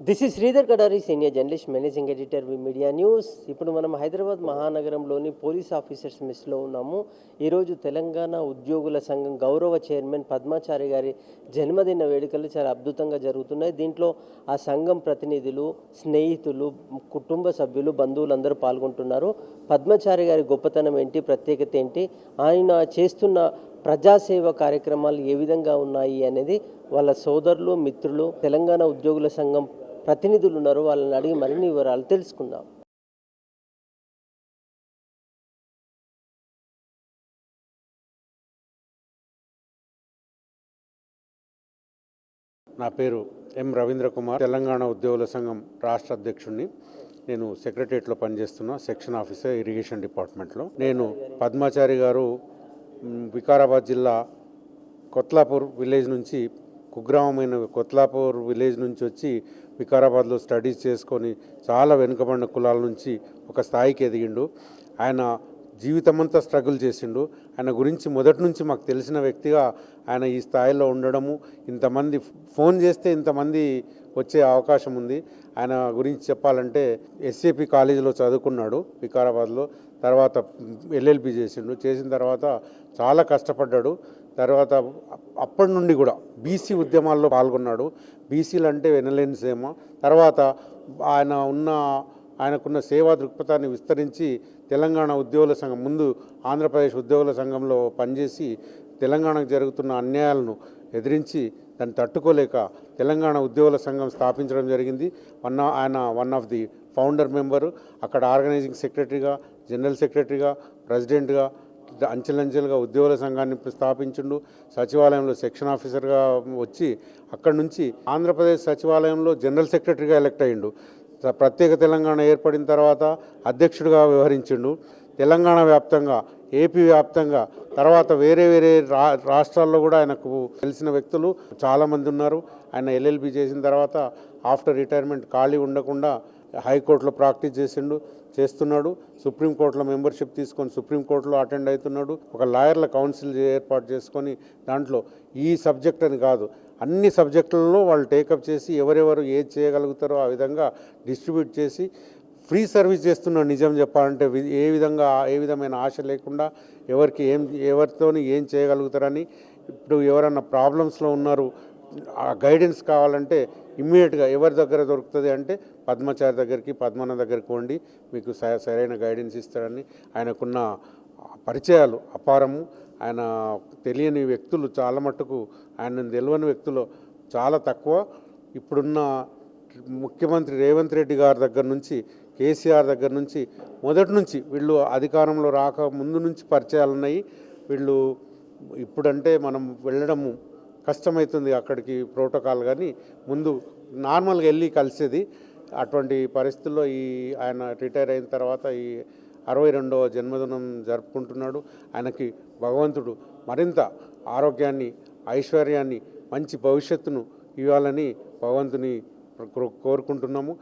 This is Sridhar Kadari senior journalist managing editor V media news ఇప్పుడు మనం హైదరాబాద్ మహానగరంలోని police officers మెస్లో ఉన్నాము. ఈరోజు తెలంగాణ ఉద్యోగుల సంఘం గౌరవ చైర్మన్ పద్మాచారి గారి జన్మదిన వేడుకలు చాలా అద్భుతంగా జరుగుతున్నాయి. దీంట్లో ఆ సంఘం ప్రతినిధులు స్నేహితులు కుటుంబ సభ్యులు బంధువులు అందరూ పాల్గొంటున్నారు. పద్మాచారి గారి గొప్పతనం ఏంటి? ప్రత్యేకత ఏంటి? ఆయన చేస్తున్న ప్రజాసేవ కార్యక్రమాలు ఏ విధంగా ఉన్నాయి అనేది వాళ్ళ సోదరులు మిత్రులు తెలంగాణ ఉద్యోగుల సంఘం ప్రతినిధులు ఉన్నారు. వాళ్ళని అడిగి మరిన్ని వివరాలు తెలుసుకుందాం. నా పేరు ఎం రవీంద్ర కుమార్. తెలంగాణ ఉద్యోగుల సంఘం రాష్ట్ర అధ్యక్షుడిని. నేను సెక్రటరియట్లో పనిచేస్తున్న సెక్షన్ ఆఫీసర్ ఇరిగేషన్ డిపార్ట్మెంట్లో. నేను పద్మాచారి గారు వికారాబాద్ జిల్లా కొత్లాపూర్ విలేజ్ నుంచి కుగ్రామమైన కొత్లాపూర్ విలేజ్ నుంచి వచ్చి వికారాబాద్లో స్టడీస్ చేసుకొని చాలా వెనుకబడిన కులాల నుంచి ఒక స్థాయికి ఎదిగిండు. ఆయన జీవితమంతా స్ట్రగుల్ చేసిండు. ఆయన గురించి మొదటి నుంచి మాకు తెలిసిన వ్యక్తిగా ఆయన ఈ స్థాయిలో ఉండడము ఇంతమంది ఫోన్ చేస్తే ఇంతమంది వచ్చే అవకాశం ఉంది. ఆయన గురించి చెప్పాలంటే ఎస్ఏపి కాలేజీలో చదువుకున్నాడు వికారాబాద్లో. తర్వాత ఎల్ఎల్బి చేసిండు. చేసిన తర్వాత చాలా కష్టపడ్డాడు. తర్వాత అప్పటి నుండి కూడా బీసీ ఉద్యమాల్లో పాల్గొన్నాడు. బీసీలు అంటే వినలేని సేమ తర్వాత ఆయన ఉన్న ఆయనకున్న సేవా దృక్పథాన్ని విస్తరించి తెలంగాణ ఉద్యోగుల సంఘం ముందు ఆంధ్రప్రదేశ్ ఉద్యోగుల సంఘంలో పనిచేసి తెలంగాణకు జరుగుతున్న అన్యాయాలను ఎదిరించి దాన్ని తట్టుకోలేక తెలంగాణ ఉద్యోగుల సంఘం స్థాపించడం జరిగింది. వన్ ఆయన one of the founder member. అక్కడ ఆర్గనైజింగ్ సెక్రటరీగా జనరల్ సెక్రటరీగా ప్రెసిడెంట్గా అంచెలంచెలుగా ఉద్యోగుల సంఘాన్ని స్థాపించిండు. సచివాలయంలో సెక్షన్ ఆఫీసర్గా వచ్చి అక్కడి నుంచి ఆంధ్రప్రదేశ్ సచివాలయంలో జనరల్ సెక్రటరీగా ఎలక్ట్ అయ్యిండు. ప్రత్యేక తెలంగాణ ఏర్పడిన తర్వాత అధ్యక్షుడిగా వ్యవహరించిండు. తెలంగాణ వ్యాప్తంగా ఏపీ వ్యాప్తంగా తర్వాత వేరే వేరే రా రాష్ట్రాల్లో కూడా ఆయనకు తెలిసిన వ్యక్తులు చాలామంది ఉన్నారు. ఆయన ఎల్ఎల్బి చేసిన తర్వాత ఆఫ్టర్ రిటైర్మెంట్ ఖాళీ ఉండకుండా హైకోర్టులో ప్రాక్టీస్ చేసిండు చేస్తున్నాడు. సుప్రీంకోర్టులో మెంబర్షిప్ తీసుకొని సుప్రీంకోర్టులో అటెండ్ అవుతున్నాడు. ఒక లాయర్ల కౌన్సిల్ ఏర్పాటు చేసుకొని దాంట్లో ఈ సబ్జెక్ట్ అని కాదు అన్ని సబ్జెక్టులలో వాళ్ళు టేకప్ చేసి ఎవరెవరు ఏది చేయగలుగుతారో ఆ విధంగా డిస్ట్రిబ్యూట్ చేసి ఫ్రీ సర్వీస్ చేస్తున్నాడు నిజం చెప్పాలంటే. ఏ విధంగా ఏ విధమైన ఆశ లేకుండా ఎవరికి ఏం ఎవరితోని ఏం చేయగలుగుతారని ఇప్పుడు ఎవరన్నా ప్రాబ్లమ్స్లో ఉన్నారు ఆ గైడెన్స్ కావాలంటే ఇమ్మీడియట్గా ఎవరి దగ్గర దొరుకుతుంది అంటే పద్మచారి దగ్గరికి పద్మన దగ్గరికి పోండి మీకు స- సరైన గైడెన్స్ ఇస్తాడని ఆయనకున్న పరిచయాలు అపారము. ఆయన తెలియని వ్యక్తులు చాలా మట్టుకు ఆయన తెలియని వ్యక్తులు చాలా తక్కువ. ఇప్పుడున్న ముఖ్యమంత్రి రేవంత్ రెడ్డి గారి దగ్గర నుంచి కేసీఆర్ దగ్గర నుంచి మొదటి నుంచి వీళ్ళు అధికారంలో రాక ముందు నుంచి పరిచయాలు ఉన్నాయి వీళ్ళు ఇప్పుడంటే మనం వెళ్ళడము కష్టమవుతుంది అక్కడికి ప్రోటోకాల్ కానీ ముందు నార్మల్గా వెళ్ళి కలిసేది. అటువంటి పరిస్థితుల్లో ఈ ఆయన రిటైర్ అయిన తర్వాత ఈ అరవై రెండవ జన్మదినం జరుపుకుంటున్నాడు. ఆయనకి భగవంతుడు మరింత ఆరోగ్యాన్ని ఐశ్వర్యాన్ని మంచి భవిష్యత్తును ఇవ్వాలని భగవంతుని కో- కోరుకుంటున్నాము.